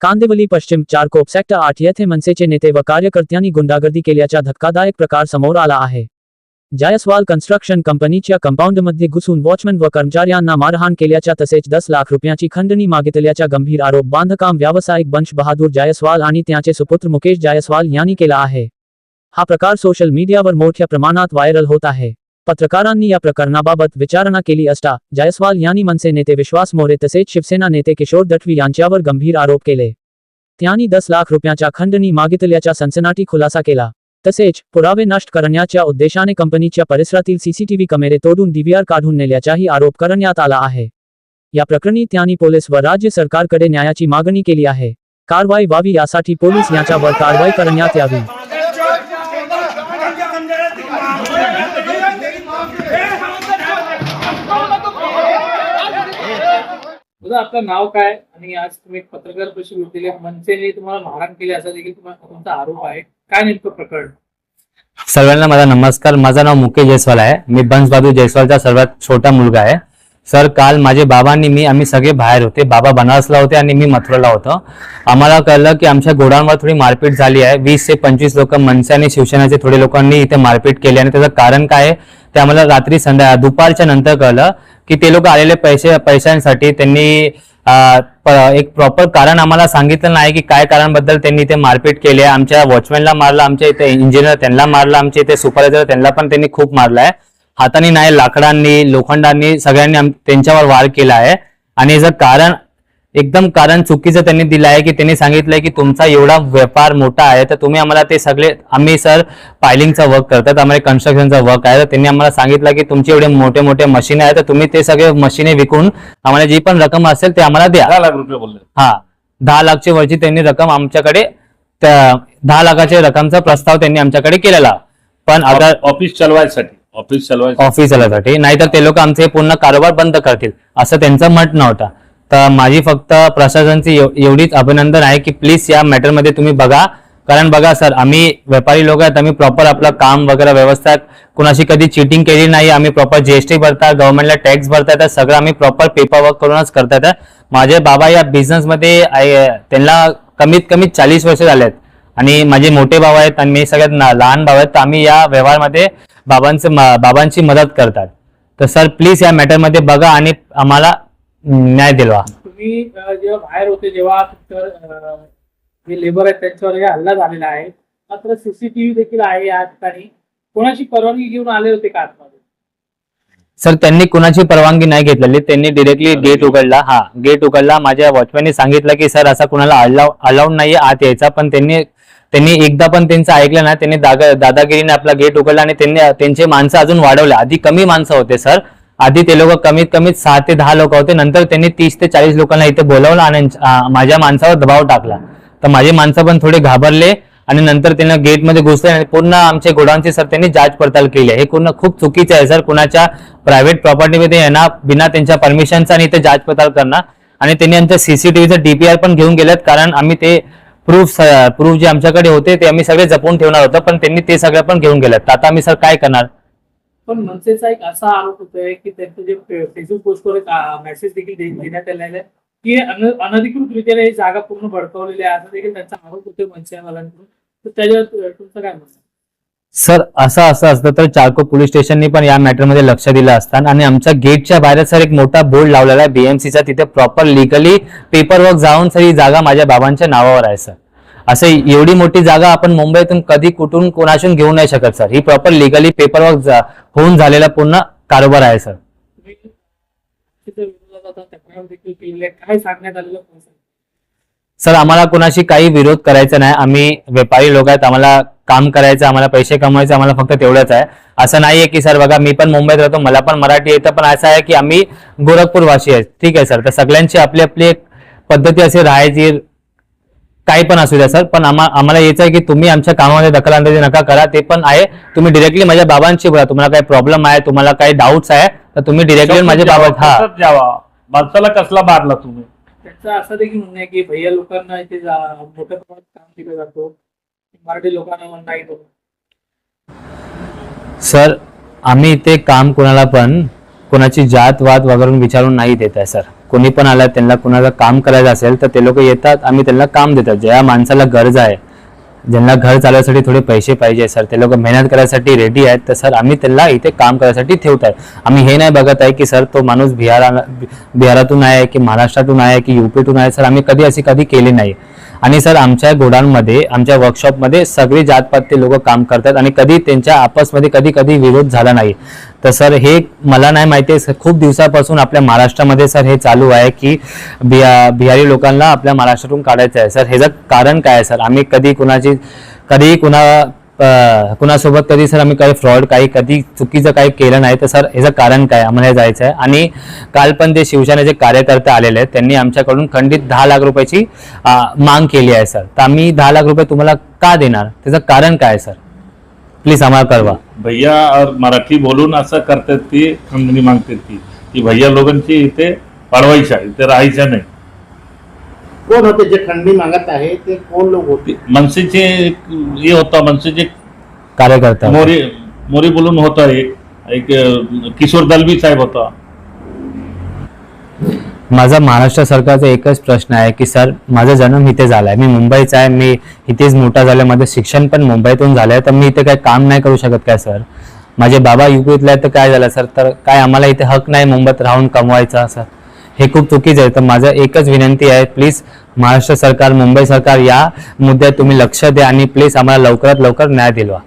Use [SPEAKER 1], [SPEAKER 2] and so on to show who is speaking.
[SPEAKER 1] कांदिवली पश्चिम चारकोप सेक्टर आठ येथे मनसेचे नेते व कार्यकर्त्यांनी गुंडागर्दी केल्याचा धक्कादायक प्रकार समोर आला आहे. जायस्वाल कन्स्ट्रक्शन कंपनीच्या कंपाऊंडमध्ये घुसून वॉचमन व कर्मचाऱ्यांना मारहाण केल्याच्या तसेच दस लाख रुपयांची खंडणी मागितल्याचा गंभीर आरोप बांधकाम व्यावसायिक वंश बहादूर जायस्वाल आणि त्यांचे सुपुत्र मुकेश जायस्वाल यांनी केला आहे. हा प्रकार सोशल मीडियावर मोठ्या प्रमाणात व्हायरल होत आहे. पत्रकारांनी या प्रकरणाबाबत विचारणा केली असता जायस्वाल यांनी मनसे नेते विश्वास मोरे तसेच शिवसेना नेते किशोर दटवी यांच्यावर गंभीर आरोप केले. त्यांनी दस लाख रुपयांच्या खंडणी मागितल्याचा सनसनाटी खुलासा केला. तसेच पुरावे नष्ट करण्याच्या उद्देशाने कंपनीच्या परिसरातील सीसीटीव्ही कॅमेरे तोडून डीव्हीआर काढून नेल्याचाही आरोप करण्यात आला आहे. या प्रकरणी त्यांनी पोलीस व राज्य सरकारकडे न्यायाची मागणी केली आहे. कारवाई व्हावी यासाठी पोलीस यांच्यावर कारवाई करण्यात यावी.
[SPEAKER 2] दादा आपलं नाव काय? आणि आज तुम्ही पत्रकार परिषद घेतलेली मनसेने तुम्हाला मारहाण केली असा देखील तुम्हाला तुमचा आरोप आहे. काय नेमकं प्रकरण?
[SPEAKER 3] सर्वांना माझा नमस्कार. माझं नाव मुकेश जयस्वाल आहे. मी बंश बहादूर जयस्वालचा सर्वात छोटा मुलगा आहे. सर काल माझे बाबांनी मी आम्ही सगळे बाहेर होते. बाबा बनारसला होते आणि मी मथुराला होतो. आम्हाला कळलं की आमच्या घोडांवर थोडी मारपीट झाली आहे. वीस ते पंचवीस लोक मनसे आणि शिवसेनाचे थोडे लोकांनी इथे मारपीट केली. आणि त्याचं कारण काय आहे? ते आम्हाला रात्री संध्या दुपारच्या नंतर कळलं की ते लोक आलेले पैसे पैशांसाठी त्यांनी प- एक प्रॉपर कारण आम्हाला सांगितलं नाही की काय कारणबद्दल त्यांनी ते मारपीट केली आहे. आमच्या वॉचमॅनला मारलं आमच्या इथे इंजिनियर त्यांना मारलं आमच्या इथे सुपरवायझर त्यांना पण त्यांनी खूप मारलं आहे. हाताने नाही लाकडांनी लोखंडांनी सगळ्यांनी आम- त्यांच्यावर वार केला आहे. आणि जर कारण एकदम कारण चुकीचं त्यांनी दिलं आहे की त्यांनी सांगितलंय की तुमचा एवढा व्यापार मोठा आहे तर तुम्ही आम्हाला ते सगळे आम्ही सर पायलिंगचा वर्क करतात आम्हाला कन्स्ट्रक्शनचा वर्क आहे तर त्यांनी आम्हाला सांगितलं की तुमचे एवढे मोठे मोठे मशीन आहे तर तुम्ही ते सगळे मशीने विकून आम्हाला जी पण रक्कम असेल ते आम्हाला द्या.
[SPEAKER 4] दहा लाख रुपये बोलले.
[SPEAKER 3] हा दहा लाखची वरची त्यांनी रक्कम आमच्याकडे दहा लाखाच्या रकमचा प्रस्ताव त्यांनी आमच्याकडे केलेला. पण अगर
[SPEAKER 4] ऑफिस चालवायसाठी ऑफिस चालवायसाठी.
[SPEAKER 3] ऑफिस चालवायसाठी नाहीतर ते लोक आमचे पूर्ण कारोबार बंद करतील असं त्यांचं मत नव्हतं तर माझी फक्त प्रशासनची एव- एवढीच अभिनंदन आहे की प्लीज या मॅटरमध्ये तुम्ही बघा. कारण बघा सर आम्ही व्यापारी लोक आहेत आम्ही प्रॉपर आपलं काम वगैरे व्यवस्था कुणाशी कधी चिटिंग केली नाही आम्ही प्रॉपर जीएसटी भरतात गव्हर्नमेंटला टॅक्स भरतात तर सगळं आम्ही प्रॉपर पेपर वर्क करूनच करतात. माझे बाबा या बिझनेसमध्ये त्यांना कमीत कमी चाळीस वर्ष झाले आहेत आणि माझे मोठे भाऊ आहेत आणि मी सगळ्यात लहान भाऊ आहेत तर आम्ही या व्यवहारमध्ये बाबांचं म- बाबांची मदत करतात. तर सर प्लीज या मॅटरमध्ये बघा आणि आम्हाला न्याय दिलवा.
[SPEAKER 2] तुम्ही अं, जेव्हा बाहेर होते जेव्हा अं, जे लेबर आहेत त्यांच्यावर हे हल्ला झालेला आहे मात्र सीसीटीव्ही देखील आहे या ठिकाणी. कोणाची परवानगी घेऊन आले होते का आतमध्ये?
[SPEAKER 3] सर त्यांनी कुणाची परवानगी नाही घेतलेली. त्यांनी डिरेक्टली गेट उघडला. हा गेट उघडला. माझ्या वॉचमॅनने सांगितलं की सर असा कुणाला अलाउ अलाउड नाहीये आत यायचा. पण त्यांनी त्यांनी एकदा पण त्यांचं ऐकलं ना त्यांनी दादा दादागिरीने आपला गेट उघडला आणि त्यांनी त्यांचे माणसं अजून वाढवले. आधी कमी माणसं होते सर. आधी ते लोक कमीत कमी सहा ते दहा लोक होते. नंतर त्यांनी तीस ते चाळीस लोकांना इथे बोलावलं आणि माझ्या माणसावर दबाव टाकला. तर माझे माणसं पण थोडे घाबरले आणि नंतर त्यांना गेटमध्ये घुसले आणि पूर्ण आमच्या गोडाऊनची सर त्यांनी जाच पडताल केली आहे. हे पूर्ण खूप चुकीचं आहे सर. कुणाच्या प्रायव्हेट प्रॉपर्टीमध्ये येणार बिना त्यांच्या परमिशनचा आणि इथे जाच पडताल करणार आणि त्यांनी आमच्या सीसीटीव्हीचं डीपीआर पण घेऊन गेलेत कारण आम्ही ते प्रूफ प्रूफ जे आमच्याकडे होते ते आम्ही सगळे जपून ठेवणार होतं. पण त्यांनी ते सगळं पण घेऊन गेलेत. तर आता आम्ही सर काय करणार?
[SPEAKER 2] पण मनसेचा एक असा आरोप होतोय की त्यांचं जे फेसबुक पोस्टवर एक मेसेज देखील देण्यात आलेला आहे की अन- अनधिकृतरित्या ही जागा पूर्ण भडकवलेली आहे. असं देखील त्यांचा आरोप होतोय मनसेवाल्यांकडून तर त्याच्यावर तुमचं काय म्हणणं
[SPEAKER 3] सर असं असं असतं तर चारको पोलीस स्टेशननी पण या मॅटरमध्ये लक्ष दिलं असतं. आणि आमच्या गेटच्या बाहेर सर एक मोठा बोर्ड लावलेला आहे. बीएमसीचा तिथे प्रॉपर लिगली पेपर वर्क जाऊन सर ही जागा माझ्या बाबांच्या नावावर आहे सर. असं एवढी मोठी जागा आपण मुंबईतून कधी कुठून कोणाशून घेऊ नाही शकत सर ही प्रॉपर लिगली पेपर वर्क होऊन झालेला पूर्ण कारोबार आहे सर सर आम्हाला कोणाशी काही विरोध करायचा नाही. आम्ही व्यापारी लोक आहेत. आम्हाला काम करायचं आम्हाला पैसे कमवायचे आम्हाला फक्त तेवढंच आहे. असं नाहीये की सर बघा मी पण मुंबईत राहतो मला पण मराठी येतं पण असं आहे की आम्ही गोरखपूरवासी आहेत ठीक आहे सर तर सगळ्यांची आपली आपली एक पद्धती असे राहायची काही पण असू द्या सर. पण आम्हा आम्हाला यायचं आहे की तुम्ही आमच्या कामामध्ये दखलंदाजी नका करा. ते पण आहे. तुम्ही डिरेक्टली माझ्या बाबांशी बोला. तुम्हाला काही प्रॉब्लेम आहे तुम्हाला काही डाऊट्स आहे तर तुम्ही डिरेक्टली माझे बाबा हा.
[SPEAKER 4] माणसाला कसला मारला तुम्ही?
[SPEAKER 2] त्यांचं असं देखील म्हणणं आहे की भैया लोकांना इथे मोठ्या प्रमाणात काम दिलं जातो. मराठी लोकांना नाही तो.
[SPEAKER 3] सर आम्ही इथे काम कोणाला पण कोणाची जात वाद वगैरे विचारून नाही देत आहे सर. कोणी पण आलं त्यांना कुणाला काम करायचं असेल तर ते लोक येतात आम्ही त्यांना काम देतात. ज्या माणसाला गरज आहे ज्यांना घर चालवण्यासाठी थोडे पैसे पाहिजे सर ते लोक मेहनत करायसाठी रेडी आहेत तर सर आम्ही त्यांना इथे काम करायसाठी ठेवत आहे. आम्ही हे नाही बघत आहे की सर तो माणूस बिहारा बिहारातून आहे की महाराष्ट्रातून आहे की युपीतून आहे सर आम्ही कधी अशी कधी केली नाही. आणि सर आमच्या घोडांमध्ये आमच्या वर्कशॉपमध्ये सगळे जातपातचे लोक काम करतात आणि कधी त्यांच्या आपसमध्ये कधी कधी विरोध झाला नाही. तर सर हे मला नाही माहिती आहे खूप दिवसापासून आपल्या महाराष्ट्रामध्ये सर हे चालू आहे की बिहा बिहारी लोकांना आपल्या महाराष्ट्रातून काढायचं आहे. सर ह्याचं कारण काय आहे सर? आम्ही कधी कुणाची कधी कुणा कुणासोबत कधी सर आम्ही काही फ्रॉड काही कधी चुकीचं काही केलं नाही तर सर ह्याचं कारण काय? आम्हाला हे जायचं आहे. आणि काल पण ते शिवसेनेचे कार्यकर्ते आलेले आहेत त्यांनी आमच्याकडून खंडित दहा लाख रुपयाची माग केली आहे सर. तर आम्ही दहा लाख रुपये तुम्हाला का देणार? त्याचं कारण काय आहे सर? प्लीज आम्हाला कळवा.
[SPEAKER 4] भैया और मराठी बोलून असं करतात ती खंडणी मागतात ती. की भैया लोकांची इथे वाढवायच्या इथे राहायच्या नाही.
[SPEAKER 5] कोण होते जे खंडणी मागत आहे ते कोण लोक होते?
[SPEAKER 4] मनसेचे एक हे होता मनसेचे
[SPEAKER 3] कार्यकर्ता
[SPEAKER 4] मोरी मोरी बोलून होता एक एक किशोर दलवी साहेब होता.
[SPEAKER 3] माझा महाराष्ट्र सरकारचा एकच प्रश्न आहे की सर माझा जन्म इथे झालाय. मी मुंबईचा आहे. मी इथेच मोठा झालाय. माझं शिक्षण पण मुंबईतून झालंय. तर मी इथे काय काम नाही करू शकत काय सर? माझे बाबा युपीतले तर काय झालं सर? तर काय आम्हाला इथे हक नाही मुंबईत राहून कमवायचा सर? हे खूप चुकीचं आहे. तर माझं एकच विनंती आहे प्लीज महाराष्ट्र सरकार मुंबई सरकार या मुद्द्यात तुम्ही लक्ष द्या आणि प्लीज आम्हाला लवकरात लवकर न्याय दिलवा.